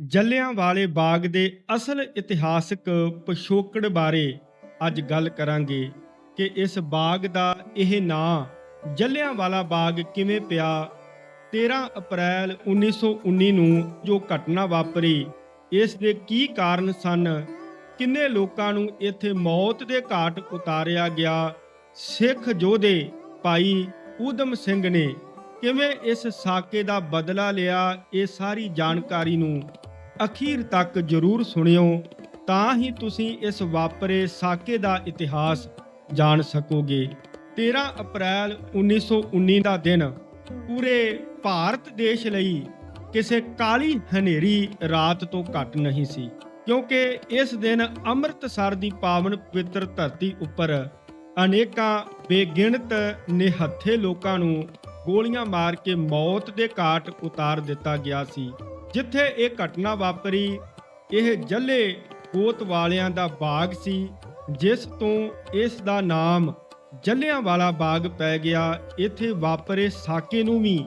ਜੱਲਿਆਂ ਵਾਲੇ ਬਾਗ ਦੇ ਅਸਲ ਇਤਿਹਾਸਕ ਪਿਛੋਕੜ ਬਾਰੇ ਅੱਜ ਗੱਲ ਕਰਾਂਗੇ ਕਿ ਇਸ ਬਾਗ ਦਾ ਇਹ ਨਾਂ ਜੱਲਿਆਂ ਵਾਲਾ ਬਾਗ ਕਿਵੇਂ ਪਿਆ? 13 ਅਪ੍ਰੈਲ 1919 ਨੂੰ ਜੋ ਘਟਨਾ ਵਾਪਰੀ, ਇਸ ਦੇ ਕੀ ਕਾਰਨ ਸਨ? ਕਿੰਨੇ ਲੋਕਾਂ ਨੂੰ ਇੱਥੇ ਮੌਤ ਦੇ ਘਾਟ ਉਤਾਰਿਆ ਗਿਆ? ਸਿੱਖ ਯੋਧੇ ਭਾਈ ਊਧਮ ਸਿੰਘ ਨੇ ਕਿਵੇਂ ਇਸ ਸਾਕੇ ਦਾ ਬਦਲਾ ਲਿਆ? ਇਹ ਸਾਰੀ ਜਾਣਕਾਰੀ ਨੂੰ ਅਖੀਰ ਤੱਕ ਜ਼ਰੂਰ ਸੁਣਿਓ, ਤਾਂ ਹੀ ਤੁਸੀਂ ਇਸ ਵਾਪਰੇ ਸਾਕੇ ਦਾ ਇਤਿਹਾਸ ਜਾਣ ਸਕੋਗੇ। 13 ਅਪ੍ਰੈਲ 1919 ਦਾ ਦਿਨ, ਪੂਰੇ ਭਾਰਤ ਦੇਸ਼ ਲਈ ਕਿਸੇ ਕਾਲੀ ਹਨੇਰੀ ਰਾਤ ਤੋਂ ਘੱਟ ਨਹੀਂ ਸੀ, ਕਿਉਂਕਿ ਇਸ ਦਿਨ ਅੰਮ੍ਰਿਤਸਰ ਦੀ ਪਾਵਨ ਪਵਿੱਤਰ ਧਰਤੀ ਉੱਪਰ ਅਨੇਕਾਂ ਬੇਗਿਣਤ ਨਿਹੱਥੇ ਲੋਕਾਂ ਨੂੰ ਗੋਲੀਆਂ ਮਾਰ ਕੇ ਮੌਤ ਦੇ ਘਾਟ ਉਤਾਰ ਦਿੱਤਾ ਗਿਆ ਸੀ। ਜਿੱਥੇ ਇਹ ਘਟਨਾ ਵਾਪਰੀ, ਇਹ ਜੱਲੇ ਕੋਤ ਵਾਲਿਆਂ ਦਾ ਬਾਗ ਸੀ, ਜਿਸ ਤੋਂ ਇਸ ਦਾ ਨਾਮ ਜੱਲਿਆਂ ਵਾਲਾ ਬਾਗ ਪੈ ਗਿਆ। ਇੱਥੇ ਵਾਪਰੇ ਸਾਕੇ ਨੂੰ ਵੀ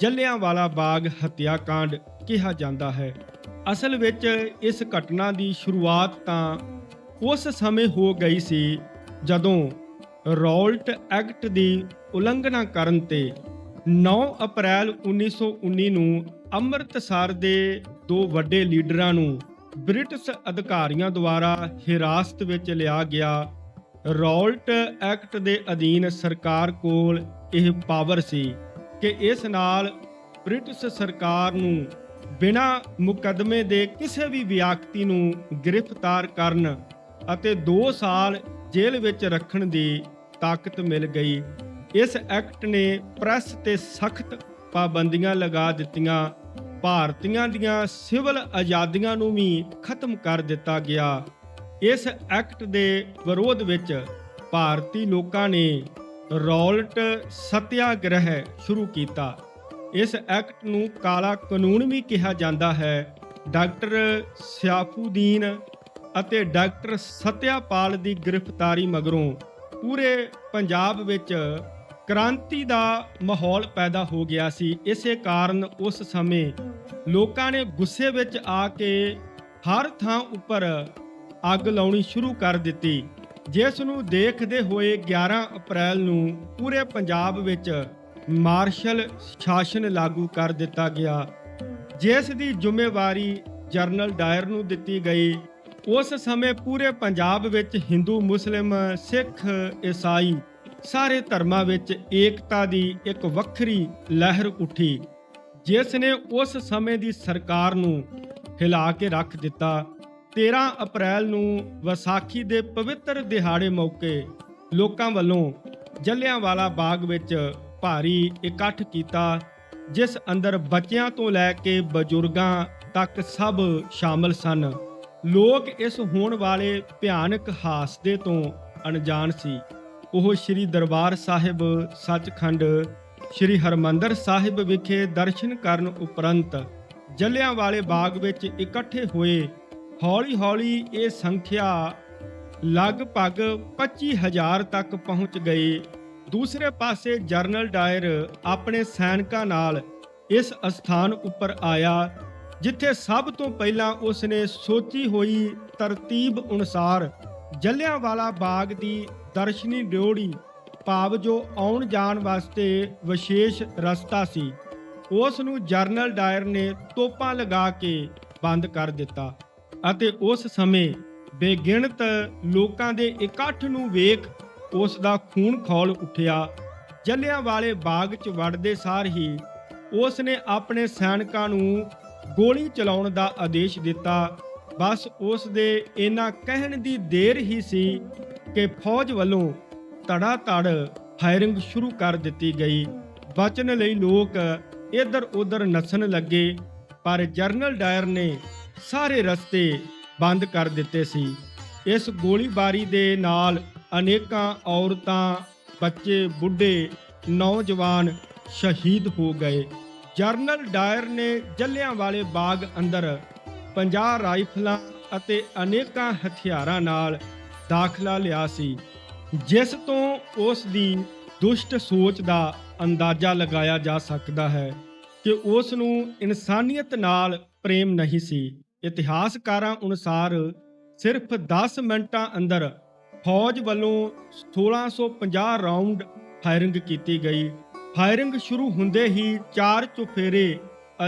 ਜੱਲਿਆਂ ਵਾਲਾ ਬਾਗ ਹੱਤਿਆਕਾਂਡ ਕਿਹਾ ਜਾਂਦਾ ਹੈ। ਅਸਲ ਵਿੱਚ ਇਸ ਘਟਨਾ ਦੀ ਸ਼ੁਰੂਆਤ ਤਾਂ ਉਸ ਸਮੇਂ ਹੋ ਗਈ ਸੀ, ਜਦੋਂ ਰੌਲਟ ਐਕਟ ਦੀ ਉਲੰਘਣਾ ਕਰਨ ਤੇ 9 ਅਪ੍ਰੈਲ 1919 ਨੂੰ ਅੰਮ੍ਰਿਤਸਰ ਦੇ ਦੋ ਵੱਡੇ ਲੀਡਰਾਂ ਨੂੰ ਬ੍ਰਿਟਿਸ਼ ਅਧਿਕਾਰੀਆਂ ਦੁਆਰਾ ਹਿਰਾਸਤ ਵਿੱਚ ਲਿਆ ਗਿਆ ਰੌਲਟ ਐਕਟ ਦੇ ਅਧੀਨ ਸਰਕਾਰ ਕੋਲ ਇਹ ਪਾਵਰ ਸੀ ਕਿ ਇਸ ਨਾਲ ਬ੍ਰਿਟਿਸ਼ ਸਰਕਾਰ ਨੂੰ ਬਿਨਾਂ ਮੁਕੱਦਮੇ ਦੇ ਕਿਸੇ ਵੀ ਵਿਅਕਤੀ ਨੂੰ ਗ੍ਰਿਫਤਾਰ ਕਰਨ ਅਤੇ 2 ਸਾਲ ਜੇਲ੍ਹ ਵਿੱਚ ਰੱਖਣ ਦੀ ਤਾਕਤ ਮਿਲ ਗਈ। ਇਸ ਐਕਟ ਨੇ ਪ੍ਰੈਸ ਤੇ ਸਖਤ ਪਾਬੰਦੀਆਂ ਲਗਾ ਦਿੱਤੀਆਂ। ਭਾਰਤੀਆਂ ਦੀਆਂ ਸਿਵਲ ਆਜ਼ਾਦੀਆਂ ਨੂੰ ਵੀ ਖਤਮ ਕਰ ਦਿੱਤਾ ਗਿਆ। ਇਸ ਐਕਟ ਦੇ ਵਿਰੋਧ ਵਿੱਚ ਭਾਰਤੀ ਲੋਕਾਂ ਨੇ ਰੌਲਟ ਸਤਿਆਗ੍ਰਹਿ ਸ਼ੁਰੂ ਕੀਤਾ। ਇਸ ਐਕਟ ਨੂੰ ਕਾਲਾ ਕਾਨੂੰਨ ਵੀ ਕਿਹਾ ਜਾਂਦਾ ਹੈ। ਡਾਕਟਰ ਸਿਆਫੂਦੀਨ ਅਤੇ ਡਾਕਟਰ ਸਤਿਆਪਾਲ ਦੀ ਗ੍ਰਿਫਤਾਰੀ ਮਗਰੋਂ ਪੂਰੇ ਪੰਜਾਬ ਵਿੱਚ ਕ੍ਰਾਂਤੀ ਦਾ ਮਾਹੌਲ ਪੈਦਾ ਹੋ ਗਿਆ ਸੀ। ਇਸੇ ਕਾਰਨ ਉਸ ਸਮੇਂ ਲੋਕਾਂ ਨੇ ਗੁੱਸੇ ਵਿੱਚ ਆ ਕੇ ਹਰ ਥਾਂ ਉੱਪਰ ਅੱਗ ਲਾਉਣੀ ਸ਼ੁਰੂ ਕਰ ਦਿੱਤੀ। ਜਿਸ ਨੂੰ ਦੇਖਦੇ ਹੋਏ 11 ਅਪ੍ਰੈਲ ਨੂੰ ਪੂਰੇ ਪੰਜਾਬ ਵਿੱਚ ਮਾਰਸ਼ਲ ਸ਼ਾਸਨ ਲਾਗੂ ਕਰ ਦਿੱਤਾ ਗਿਆ। ਜਿਸ ਦੀ ਜ਼ਿੰਮੇਵਾਰੀ ਜਨਰਲ ਡਾਇਰ ਨੂੰ ਦਿੱਤੀ ਗਈ। ਉਸ ਸਮੇਂ ਪੂਰੇ ਪੰਜਾਬ ਵਿੱਚ ਹਿੰਦੂ, ਮੁਸਲਿਮ, ਸਿੱਖ, ਈਸਾਈ ਸਾਰੇ ਧਰਮਾਂ ਵਿੱਚ ਏਕਤਾ ਦੀ ਇੱਕ ਵੱਖਰੀ ਲਹਿਰ ਉੱਠੀ, ਜਿਸ ਨੇ ਉਸ ਸਮੇਂ ਦੀ ਸਰਕਾਰ ਨੂੰ ਹਿਲਾ ਕੇ ਰੱਖ ਦਿੱਤਾ। 13 ਅਪ੍ਰੈਲ ਨੂੰ ਵਿਸਾਖੀ ਦੇ ਪਵਿੱਤਰ ਦਿਹਾੜੇ ਮੌਕੇ ਲੋਕਾਂ ਵੱਲੋਂ ਜਲਿਆਂਵਾਲਾ ਬਾਗ ਵਿੱਚ ਭਾਰੀ ਇਕੱਠ ਕੀਤਾ, ਜਿਸ ਅੰਦਰ ਬੱਚਿਆਂ ਤੋਂ ਲੈ ਕੇ ਬਜ਼ੁਰਗਾਂ ਤੱਕ ਸਭ ਸ਼ਾਮਲ ਸਨ। ਲੋਕ ਇਸ ਹੋਣ ਵਾਲੇ ਭਿਆਨਕ ਹਾਦਸੇ ਤੋਂ ਅਣਜਾਣ ਸੀ। ਉਹ ਸ੍ਰੀ ਦਰਬਾਰ ਸਾਹਿਬ ਸੱਚਖੰਡ, ਸ੍ਰੀ ਹਰਮੰਦਰ ਸਾਹਿਬ ਵਿਖੇ ਦਰਸ਼ਨ ਕਰਨ ਉਪਰੰਤ ਜੱਲਿਆਂਵਾਲੇ ਬਾਗ ਵਿੱਚ ਇਕੱਠੇ ਹੋਏ, ਹੌਲੀ-ਹੌਲੀ ਇਹ ਸੰਖਿਆ ਲਗਭਗ 25000 ਤੱਕ ਪਹੁੰਚ ਗਈ। ਦੂਸਰੇ ਪਾਸੇ ਜਰਨਲ ਡਾਇਰ ਆਪਣੇ ਸੈਨਿਕਾਂ ਨਾਲ ਇਸ ਅਸਥਾਨ ਉੱਪਰ ਆਇਆ, ਜਿੱਥੇ ਸਭ ਤੋਂ ਪਹਿਲਾਂ ਉਸ ਨੇ ਸੋਚੀ ਹੋਈ ਤਰਤੀਬ ਅਨੁਸਾਰ ਜਲਿਆਂਵਾਲਾ ਬਾਗ ਦੀ ਦਰਸ਼ਨੀ ਡਿਓੜੀ ਭਾਵ ਜੋ ਆਉਣ ਜਾਣ ਵਾਸਤੇ ਵਿਸ਼ੇਸ਼ ਰਸਤਾ ਸੀ। ਉਸ ਨੂੰ ਜਰਨਲ ਡਾਇਰ ਨੇ ਤੋਪਾਂ ਲਗਾ ਕੇ ਬੰਦ ਕਰ ਦਿੱਤਾ ਅਤੇ ਉਸ ਸਮੇਂ ਬੇਗਿਣਤ ਲੋਕਾਂ ਦੇ ਇਕੱਠ ਨੂੰ ਵੇਖ ਉਸ ਦਾ ਖੂਨ ਖੌਲ ਉੱਠਿਆ। ਜੱਲਿਆਂਵਾਲੇ ਬਾਗ 'ਚ ਵੜਦੇ ਸਾਰ ਹੀ ਉਸ ਨੇ ਆਪਣੇ ਸੈਨਿਕਾਂ ਨੂੰ ਗੋਲੀ ਚਲਾਉਣ ਦਾ ਆਦੇਸ਼ ਦਿੱਤਾ। ਬਸ ਉਸ ਦੇ ਇਹਨਾਂ ਕਹਿਣ ਦੀ ਦੇਰ ਹੀ ਸੀ ਕਿ ਫੌਜ ਵੱਲੋਂ ਧੜਾ ਧੜ ਫਾਇਰਿੰਗ ਸ਼ੁਰੂ ਕਰ ਦਿੱਤੀ ਗਈ। ਬਚਣ ਲਈ ਲੋਕ ਇੱਧਰ ਉੱਧਰ ਨੱਸਣ ਲੱਗੇ, ਪਰ ਜਰਨਲ ਡਾਇਰ ਨੇ ਸਾਰੇ ਰਸਤੇ ਬੰਦ ਕਰ ਦਿੱਤੇ ਸੀ। ਇਸ ਗੋਲੀਬਾਰੀ ਦੇ ਨਾਲ ਅਨੇਕਾਂ ਔਰਤਾਂ, ਬੱਚੇ, ਬੁੱਢੇ, ਨੌਜਵਾਨ ਸ਼ਹੀਦ ਹੋ ਗਏ। ਜਰਨਲ ਡਾਇਰ ਨੇ ਜੱਲਿਆਂਵਾਲੇ ਬਾਗ ਅੰਦਰ 50 ਰਾਈਫਲਾਂ ਅਤੇ ਅਨੇਕਾਂ ਹਥਿਆਰਾਂ ਨਾਲ ਦਾਖਲਾ ਲਿਆ ਸੀ। ਜਿਸ ਤੋਂ ਉਸ ਦੀ ਦੁਸ਼ਟ ਸੋਚ ਦਾ ਅੰਦਾਜ਼ਾ ਲਗਾਇਆ ਜਾ ਸਕਦਾ ਹੈ ਕਿ ਉਸ ਨੂੰ ਇਨਸਾਨੀਅਤ ਨਾਲ ਪ੍ਰੇਮ ਨਹੀਂ ਸੀ। ਇਤਿਹਾਸਕਾਰਾਂ ਅਨੁਸਾਰ ਸਿਰਫ 10 ਮਿੰਟਾਂ ਅੰਦਰ ਫੌਜ ਵੱਲੋਂ 1650 ਰਾਉਂਡ ਫਾਇਰਿੰਗ ਕੀਤੀ ਗਈ। ਫਾਇਰਿੰਗ ਸ਼ੁਰੂ ਹੁੰਦੇ ਹੀ ਚਾਰ ਚੁਫੇਰੇ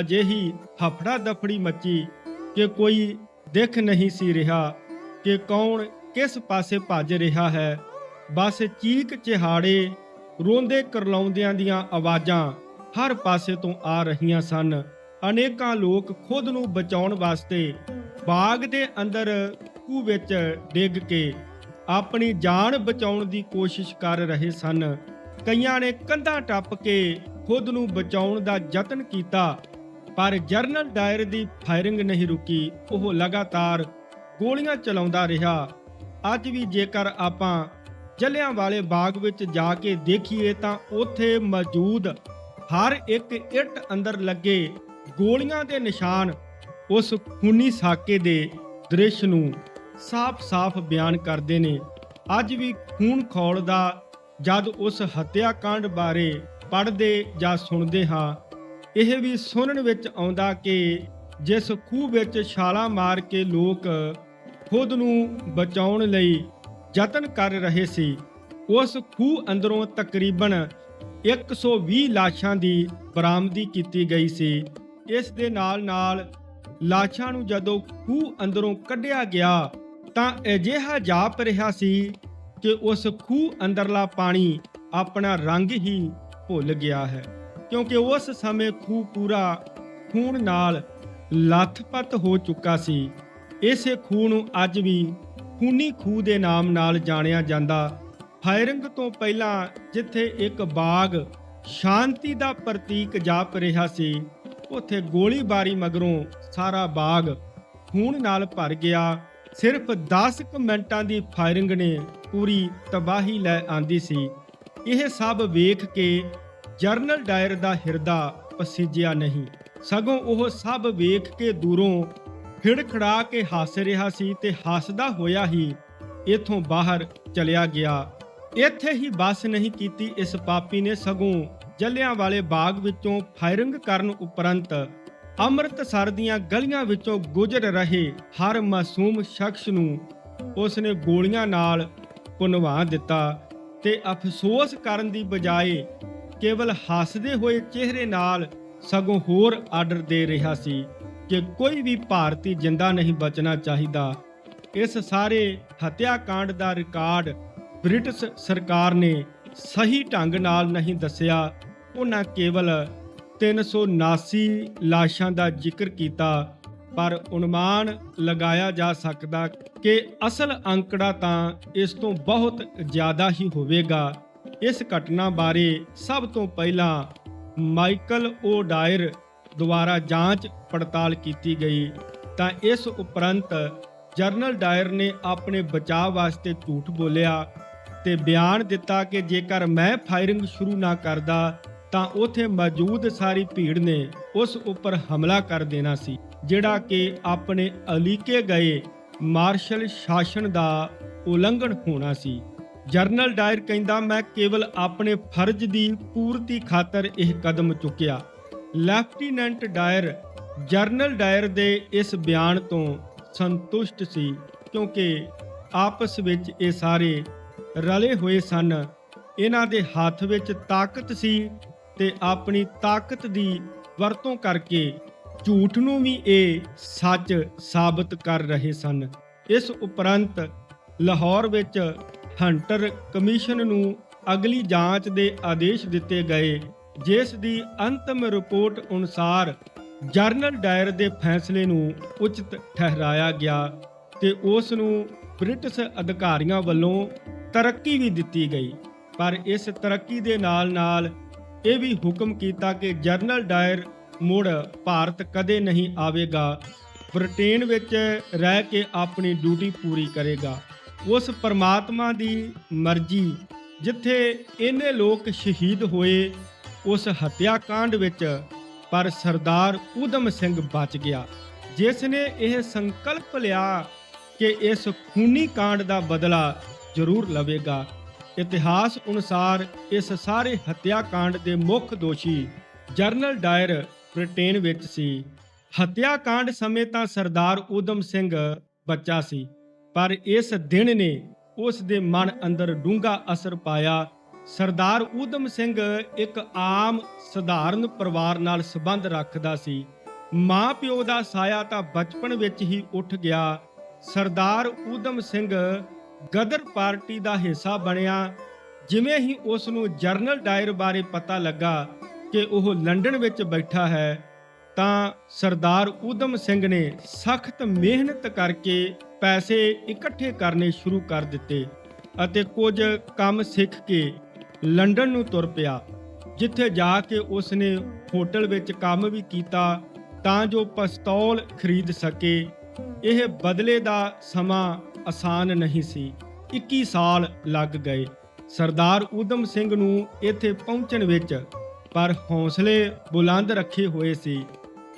ਅਜਿਹੀ ਹਫੜਾ ਦਫੜੀ ਮੱਚੀ ਕਿ ਕੋਈ ਦਿਖ ਨਹੀਂ ਸੀ ਰਿਹਾ ਕਿ ਕੌਣ ਕਿਸ ਪਾਸੇ ਭੱਜ ਰਿਹਾ ਹੈ? ਬਸ ਚੀਕ ਚਿਹਾੜੇ, ਰੋਂਦੇ ਕਰਲਾਉਂਦਿਆਂ ਦੀਆਂ ਆਵਾਜ਼ਾਂ ਹਰ ਪਾਸੇ ਤੋਂ ਆ ਰਹੀਆਂ ਸਨ। ਅਨੇਕਾਂ ਲੋਕ ਖੁਦ ਨੂੰ ਬਚਾਉਣ ਵਾਸਤੇ ਬਾਗ ਦੇ ਅੰਦਰ ਖੂਹ ਵਿੱਚ ਡਿੱਗ ਕੇ ਆਪਣੀ ਜਾਨ ਬਚਾਉਣ ਦੀ ਕੋਸ਼ਿਸ਼ ਕਰ ਰਹੇ ਸਨ। ਕਈਆਂ ਨੇ ਕੰਧਾਂ ਟੱਪ ਕੇ ਖੁਦ ਨੂੰ ਬਚਾਉਣ ਦਾ ਯਤਨ ਕੀਤਾ, ਪਰ ਜਰਨਲ ਡਾਇਰ ਦੀ ਫਾਇਰਿੰਗ ਨਹੀਂ ਰੁਕੀ। ਉਹ ਲਗਾਤਾਰ ਗੋਲੀਆਂ ਚਲਾਉਂਦਾ ਰਿਹਾ। ਅੱਜ ਵੀ ਜੇਕਰ ਆਪਾਂ ਜਲਿਆਂ ਵਾਲੇ ਬਾਗ ਵਿੱਚ ਜਾ ਕੇ ਦੇਖੀਏ ਤਾਂ ਉੱਥੇ ਮੌਜੂਦ ਹਰ ਇੱਕ ਇੱਟ ਅੰਦਰ ਲੱਗੇ ਗੋਲੀਆਂ ਦੇ ਨਿਸ਼ਾਨ ਉਸ ਖੂਨੀ ਸਾਕੇ ਦੇ ਦ੍ਰਿਸ਼ ਨੂੰ ਸਾਫ਼-ਸਾਫ਼ ਬਿਆਨ ਕਰਦੇ ਨੇ। ਅੱਜ ਵੀ ਖੂਨ ਖੌਲ ਦਾ ਜਦ ਉਸ ਹੱਤਿਆਕਾਂਡ ਬਾਰੇ ਪੜ੍ਹਦੇ ਜਾਂ ਸੁਣਦੇ ਹਾਂ, ਇਹ ਵੀ ਸੁਣਨ ਵਿੱਚ ਆਉਂਦਾ ਕਿ ਜਿਸ ਖੂਹ ਵਿੱਚ ਛਾਲਾਂ ਮਾਰ ਕੇ ਲੋਕ ਖੁਦ ਨੂੰ ਬਚਾਉਣ ਲਈ ਯਤਨ ਕਰ ਰਹੇ ਸੀ। ਉਸ ਖੂਹ ਅੰਦਰੋਂ ਤਕਰੀਬਨ 120 ਲਾਸ਼ਾਂ ਦੀ ਬਰਾਮਦੀ ਕੀਤੀ ਗਈ ਸੀ। ਇਸ ਦੇ ਨਾਲ ਨਾਲ ਲਾਸ਼ਾਂ ਨੂੰ ਜਦੋਂ ਖੂਹ ਅੰਦਰੋਂ ਕੱਢਿਆ ਗਿਆ, ਤਾਂ ਅਜਿਹਾ ਜਾਪ ਰਿਹਾ ਸੀ ਕਿ ਉਸ ਖੂਹ ਅੰਦਰਲਾ ਪਾਣੀ ਆਪਣਾ ਰੰਗ ਹੀ ਭੁੱਲ ਗਿਆ ਹੈ, ਕਿਉਂਕਿ ਉਸ ਸਮੇਂ ਖੂਹ ਪੂਰਾ ਖੂਨ ਨਾਲ ਲੱਥਪੱਥ ਹੋ ਚੁੱਕਾ ਸੀ। ਇਸੇ ਖੂਹ ਨੂੰ ਅੱਜ ਵੀ ਖੂਨੀ ਖੂਹ ਦੇ ਨਾਮ ਨਾਲ ਜਾਣਿਆ ਜਾਂਦਾ। ਫਾਇਰਿੰਗ ਤੋਂ ਪਹਿਲਾਂ ਜਿੱਥੇ ਇੱਕ ਬਾਗ ਸ਼ਾਂਤੀ ਦਾ ਪ੍ਰਤੀਕ ਜਾਪ ਰਿਹਾ ਸੀ, ਉੱਥੇ ਗੋਲੀਬਾਰੀ ਮਗਰੋਂ ਸਾਰਾ ਬਾਗ ਖੂਨ ਨਾਲ ਭਰ ਗਿਆ। ਸਿਰਫ 10 ਕੁ ਮਿੰਟਾਂ ਦੀ ਫਾਇਰਿੰਗ ਨੇ ਪੂਰੀ ਤਬਾਹੀ ਲੈ ਆਂਦੀ ਸੀ। ਇਹ ਸਭ ਵੇਖ ਕੇ ਜਰਨਲ ਡਾਇਰ ਦਾ ਹਿਰਦਾ ਪਸੀਜਿਆ ਨਹੀਂ। ਸਗੋਂ ਉਹ ਸਭ ਵੇਖ ਕੇ ਦੂਰੋਂ ਖਿੜਖੜਾ ਕੇ ਹੱਸ ਰਿਹਾ ਸੀ ਤੇ ਹੱਸਦਾ ਹੋਇਆ ਹੀ ਇਥੋਂ ਬਾਹਰ ਚਲਿਆ ਗਿਆ। ਇੱਥੇ ਹੀ ਬਸ ਨਹੀਂ ਕੀਤੀ ਇਸ ਪਾਪੀ ਨੇ ਸਗੋਂ ਜਲਿਆਂ ਵਾਲੇ ਬਾਗ ਵਿੱਚੋਂ ਫਾਇਰਿੰਗ ਕਰਨ ਉਪਰੰਤ ਅੰਮ੍ਰਿਤਸਰ ਦੀਆਂ ਗਲੀਆਂ ਵਿੱਚੋਂ ਗੁਜ਼ਰ ਰਹੇ ਹਰ ਮਾਸੂਮ ਸ਼ਖਸ ਨੂੰ ਉਸ ਨੇ ਗੋਲੀਆਂ ਨਾਲ ਪੁਨਵਾ ਦਿੱਤਾ ਤੇ ਅਫਸੋਸ ਕਰਨ ਦੀ ਬਜਾਏ ਕੇਵਲ ਹੱਸਦੇ ਹੋਏ ਚਿਹਰੇ ਨਾਲ ਸਗੋਂ ਹੋਰ ਆਰਡਰ ਦੇ ਰਿਹਾ ਸੀ। ਕਿ ਕੋਈ ਵੀ ਭਾਰਤੀ ਜਿੰਦਾ ਨਹੀਂ ਬਚਣਾ ਚਾਹੀਦਾ, ਇਸ ਸਾਰੇ ਹੱਤਿਆਕਾਂਡ ਦਾ ਰਿਕਾਰਡ ਬ੍ਰਿਟਿਸ਼ ਸਰਕਾਰ ਨੇ ਸਹੀ ਢੰਗ ਨਾਲ ਨਹੀਂ ਦੱਸਿਆ, ਉਹਨਾਂ ਕੇਵਲ 379 ਲਾਸ਼ਾਂ ਦਾ ਜ਼ਿਕਰ ਕੀਤਾ, ਪਰ ਅਨੁਮਾਨ ਲਗਾਇਆ ਜਾ ਸਕਦਾ ਕਿ ਅਸਲ ਅੰਕੜਾ ਤਾਂ ਇਸ ਤੋਂ ਬਹੁਤ ਜ਼ਿਆਦਾ ਹੀ ਹੋਵੇਗਾ। ਇਸ ਘਟਨਾ ਬਾਰੇ ਸਭ ਤੋਂ ਪਹਿਲਾਂ ਮਾਈਕਲ ਓ ਡਾਇਰ ਦੁਆਰਾ ਜਾਂਚ ਪੜਤਾਲ ਕੀਤੀ ਗਈ, ਤਾਂ ਇਸ ਉਪਰੰਤ ਜਰਨਲ ਡਾਇਰ ਨੇ ਆਪਣੇ ਬਚਾਅ ਵਾਸਤੇ ਝੂਠ ਬੋਲਿਆ ਤੇ ਬਿਆਨ ਦਿੱਤਾ ਕਿ ਜੇਕਰ ਮੈਂ ਫਾਇਰਿੰਗ ਸ਼ੁਰੂ ਨਾ ਕਰਦਾ, ਤਾਂ ਉਥੇ ਮੌਜੂਦ ਸਾਰੀ ਭੀੜ ਨੇ ਉਸ ਉੱਪਰ ਹਮਲਾ ਕਰ ਦੇਣਾ ਸੀ, ਜਿਹੜਾ ਕਿ ਆਪਣੇ ਅਲੀਕੇ ਗਏ ਮਾਰਸ਼ਲ ਸ਼ਾਸਨ ਦਾ ਉਲੰਘਣ ਹੋਣਾ ਸੀ। ਜਰਨਲ ਡਾਇਰ ਕਹਿੰਦਾ, ਮੈਂ ਕੇਵਲ ਆਪਣੇ ਫਰਜ਼ ਦੀ ਪੂਰਤੀ ਖਾਤਰ ਇਹ ਕਦਮ ਚੁੱਕਿਆ। ਲੈਫਟੀਨੈਂਟ ਡਾਇਰ ਜਰਨਲ ਡਾਇਰ ਦੇ ਇਸ ਬਿਆਨ ਤੋਂ ਸੰਤੁਸ਼ਟ ਸੀ, ਕਿਉਂਕਿ ਆਪਸ ਵਿੱਚ ਇਹ ਸਾਰੇ ਰਲੇ ਹੋਏ ਸਨ। ਇਹਨਾਂ ਦੇ ਹੱਥ ਵਿੱਚ ਤਾਕਤ ਸੀ ਤੇ ਆਪਣੀ ਤਾਕਤ ਦੀ ਵਰਤੋਂ ਕਰਕੇ ਝੂਠ ਨੂੰ ਵੀ ਇਹ ਸੱਚ ਸਾਬਤ ਕਰ ਰਹੇ ਸਨ। ਇਸ ਉਪਰੰਤ ਲਾਹੌਰ ਵਿੱਚ ਹੰਟਰ ਕਮਿਸ਼ਨ ਨੂੰ ਅਗਲੀ ਜਾਂਚ ਦੇ ਆਦੇਸ਼ ਦਿੱਤੇ ਗਏ। ਜਿਸ ਦੀ ਅੰਤਮ ਰਿਪੋਰਟ ਅਨੁਸਾਰ ਜਰਨਲ ਡਾਇਰ ਦੇ ਫੈਸਲੇ ਨੂੰ ਉਚਿਤ ਠਹਿਰਾਇਆ ਗਿਆ ਤੇ ਉਸ ਨੂੰ ਬ੍ਰਿਟਿਸ਼ ਅਧਿਕਾਰੀਆਂ ਵੱਲੋਂ ਤਰੱਕੀ ਵੀ ਦਿੱਤੀ ਗਈ। ਪਰ ਇਸ ਤਰੱਕੀ ਦੇ ਨਾਲ-ਨਾਲ ਇਹ ਵੀ ਹੁਕਮ ਕੀਤਾ ਕਿ ਜਰਨਲ ਡਾਇਰ ਮੁੜ ਭਾਰਤ ਕਦੇ ਨਹੀਂ ਆਵੇਗਾ। ਬ੍ਰਿਟੇਨ ਵਿੱਚ ਰਹਿ ਕੇ ਆਪਣੀ ਡਿਊਟੀ ਪੂਰੀ ਕਰੇਗਾ। ਉਸ ਪਰਮਾਤਮਾ ਦੀ ਮਰਜ਼ੀ, ਜਿੱਥੇ ਇਹਨੇ ਲੋਕ ਸ਼ਹੀਦ ਹੋਏ ਉਸ ਹੱਤਿਆਕਾਂਡ ਵਿੱਚ ਪਰ ਸਰਦਾਰ ਊਧਮ ਸਿੰਘ ਬਚ ਗਿਆ, ਜਿਸ ਨੇ ਇਹ ਸੰਕਲਪ ਲਿਆ ਕਿ ਇਸ ਖੂਨੀ ਕਾਂਡ ਦਾ ਬਦਲਾ ਜ਼ਰੂਰ ਲਵੇਗਾ। ਇਤਿਹਾਸ ਅਨੁਸਾਰ ਇਸ ਸਾਰੇ ਹੱਤਿਆਕਾਂਡ ਦੇ ਮੁੱਖ ਦੋਸ਼ੀ ਜਰਨਲ ਡਾਇਰ ਬ੍ਰਿਟੇਨ ਵਿੱਚ ਸੀ। ਹੱਤਿਆਕਾਂਡ ਸਮੇਂ ਤਾਂ ਸਰਦਾਰ ਊਧਮ ਸਿੰਘ ਬੱਚਾ ਸੀ, ਪਰ ਇਸ ਦਿਨ ਨੇ ਉਸ ਦੇ ਮਨ ਅੰਦਰ ਡੂੰਘਾ ਅਸਰ ਪਾਇਆ ਸਰਦਾਰ ਊਧਮ ਸਿੰਘ ਇੱਕ ਆਮ ਸਧਾਰਨ ਪਰਿਵਾਰ ਨਾਲ ਸੰਬੰਧ ਰੱਖਦਾ ਸੀ। ਮਾਂ ਪਿਓ ਦਾ ਸਾਇਆ ਤਾਂ ਬਚਪਨ ਵਿੱਚ ਹੀ ਉੱਠ ਗਿਆ। ਸਰਦਾਰ ਊਧਮ ਸਿੰਘ ਗਦਰ ਪਾਰਟੀ ਦਾ ਹਿੱਸਾ ਬਣਿਆ। ਜਿਵੇਂ ਹੀ ਉਸ ਨੂੰ ਜਰਨਲ ਡਾਇਰ ਬਾਰੇ ਪਤਾ ਲੱਗਾ ਕਿ ਉਹ ਲੰਡਨ ਵਿੱਚ ਬੈਠਾ ਹੈ, ਤਾਂ ਸਰਦਾਰ ਊਧਮ ਸਿੰਘ ਨੇ ਸਖਤ ਮਿਹਨਤ ਕਰਕੇ ਪੈਸੇ ਇਕੱਠੇ ਕਰਨੇ ਸ਼ੁਰੂ ਕਰ ਦਿੱਤੇ ਅਤੇ ਕੁਝ ਕੰਮ ਸਿੱਖ ਕੇ ਲੰਡਨ ਨੂੰ ਤੁਰ ਪਿਆ, ਜਿੱਥੇ ਜਾ ਕੇ ਉਸ ਨੇ ਹੋਟਲ ਵਿੱਚ ਕੰਮ ਵੀ ਕੀਤਾ ਤਾਂ ਜੋ ਪਿਸਤੌਲ ਖਰੀਦ ਸਕੇ। ਇਹ ਬਦਲੇ ਦਾ ਸਮਾਂ ਆਸਾਨ ਨਹੀਂ ਸੀ। 21 ਸਾਲ ਲੱਗ ਗਏ। ਸਰਦਾਰ ਊਧਮ ਸਿੰਘ ਨੂੰ ਇੱਥੇ ਪਹੁੰਚਣ ਵਿੱਚ ਪਰ ਹੌਸਲੇ ਬੁਲੰਦ ਰੱਖੇ ਹੋਏ ਸੀ।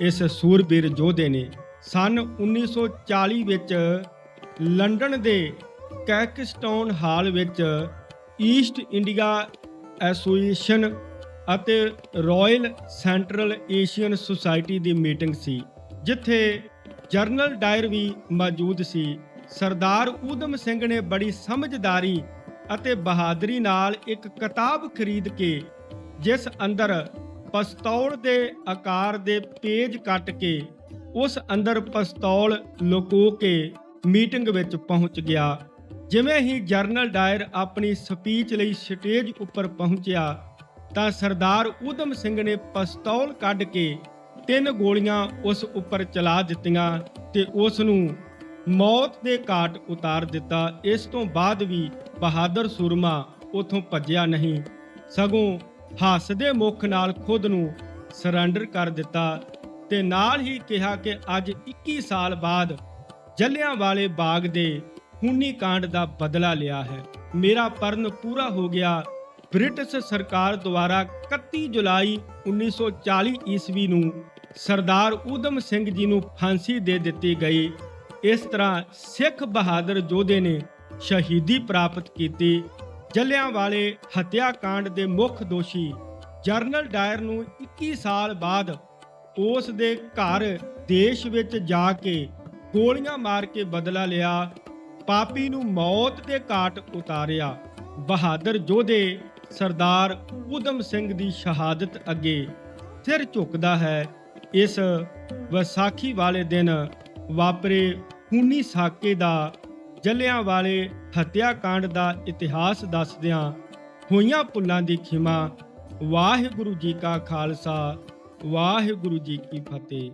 ਇਸ ਸੂਰਬੀਰ ਯੋਧੇ ਨੇ ਸਨ 1940 ਵਿੱਚ ਲੰਡਨ ਦੇ ਕੈਕਸਟਾਊਨ ਹਾਲ ਵਿੱਚ ਈਸਟ ਇੰਡੀਆ ਐਸੋਸੀਏਸ਼ਨ ਅਤੇ ਰਾਇਲ ਸੈਂਟਰਲ ਏਸ਼ੀਅਨ ਸੁਸਾਇਟੀ ਦੀ ਮੀਟਿੰਗ ਸੀ, ਜਿੱਥੇ ਜਰਨਲ ਡਾਇਰ ਵੀ ਮੌਜੂਦ ਸੀ। ਸਰਦਾਰ ਊਧਮ ਸਿੰਘ ਨੇ ਬੜੀ ਸਮਝਦਾਰੀ ਅਤੇ ਬਹਾਦਰੀ ਨਾਲ ਇੱਕ ਕਿਤਾਬ ਖਰੀਦ ਕੇ ਜਿਸ ਅੰਦਰ ਪਿਸਤੌਲ ਦੇ ਆਕਾਰ ਦੇ ਪੇਜ ਕੱਟ ਕੇ ਉਸ ਅੰਦਰ ਪਿਸਤੌਲ ਲੁਕੋ ਕੇ ਮੀਟਿੰਗ ਵਿੱਚ ਪਹੁੰਚ ਗਿਆ। ਜਿਵੇਂ ਹੀ ਜਰਨਲ ਡਾਇਰ ਆਪਣੀ ਸਪੀਚ ਲਈ ਸਟੇਜ ਉੱਪਰ ਪਹੁੰਚਿਆ, ਤਾਂ ਸਰਦਾਰ ਊਧਮ ਸਿੰਘ ਨੇ ਪਿਸਤੌਲ ਕੱਢ ਕੇ ਤਿੰਨ ਗੋਲੀਆਂ ਉਸ ਉੱਪਰ ਚਲਾ ਦਿੱਤੀਆਂ ਤੇ ਉਸ ਨੂੰ ਮੌਤ ਦੇ ਘਾਟ ਉਤਾਰ ਦਿੱਤਾ। ਇਸ ਤੋਂ ਬਾਅਦ ਵੀ ਬਹਾਦਰ ਸੂਰਮਾ ਉਥੋਂ ਭੱਜਿਆ ਨਹੀਂ। ਸਗੋਂ ਹੱਸਦੇ ਮੁਖ ਨਾਲ ਖੁਦ ਨੂੰ ਸਰੈਂਡਰ ਕਰ ਦਿੱਤਾ ਤੇ ਨਾਲ ਹੀ ਕਿਹਾ ਕਿ ਅੱਜ 21 ਸਾਲ ਬਾਅਦ ਜੱਲਿਆਂ ਵਾਲੇ ਬਾਗ ਦੇ ਖੂਨੀ ਕਾਂਡ ਦਾ ਬਦਲਾ ਲਿਆ ਹੈ। ਮੇਰਾ ਪਰਨ ਪੂਰਾ ਹੋ ਗਿਆ। ਬ੍ਰਿਟਿਸ਼ ਸਰਕਾਰ ਦੁਆਰਾ 31 ਜੁਲਾਈ 1940 ਈਸਵੀ ਨੂੰ ਸਰਦਾਰ ਊਧਮ ਸਿੰਘ ਜੀ ਨੂੰ ਫਾਂਸੀ ਦੇ ਦਿੱਤੀ ਗਈ। ਇਸ ਤਰ੍ਹਾਂ ਸਿੱਖ ਬਹਾਦਰ ਯੋਧੇ ਨੇ ਸ਼ਹੀਦੀ ਪ੍ਰਾਪਤ ਕੀਤੀ। ਜੱਲਿਆਂ ਵਾਲੇ ਹੱਤਿਆਕਾਂਡ ਦੇ ਮੁੱਖ ਦੋਸ਼ੀ ਜਰਨਲ ਡਾਇਰ ਨੂੰ 21 ਸਾਲ ਬਾਅਦ ਉਸ ਦੇ ਘਰ ਦੇਸ਼ ਵਿੱਚ ਜਾ ਕੇ ਗੋਲੀਆਂ ਮਾਰ ਕੇ ਬਦਲਾ ਲਿਆ। ਪਾਪੀ ਨੂੰ ਮੌਤ ਦੇ ਘਾਟ ਉਤਾਰਿਆ। ਬਹਾਦਰ ਯੋਧੇ ਸਰਦਾਰ ਊਧਮ ਸਿੰਘ ਦੀ ਸ਼ਹਾਦਤ ਅੱਗੇ ਸਿਰ ਝੁਕਦਾ ਹੈ। ਇਸ ਵਿਸਾਖੀ ਵਾਲੇ ਦਿਨ ਵਾਪਰੇ ਖੂਨੀ ਸਾਕੇ ਦਾ ਜਲਿਆਂ ਵਾਲੇ ਹੱਤਿਆਕਾਂਡ ਦਾ ਇਤਿਹਾਸ ਦੱਸਦਿਆਂ ਹੋਈਆਂ ਭੁੱਲਾਂ ਦੀ ਖਿਮਾ ਵਾਹਿਗੁਰੂ ਜੀ ਕਾ ਖਾਲਸਾ, ਵਾਹਿਗੁਰੂ ਜੀ ਕੀ ਫਤਿਹ।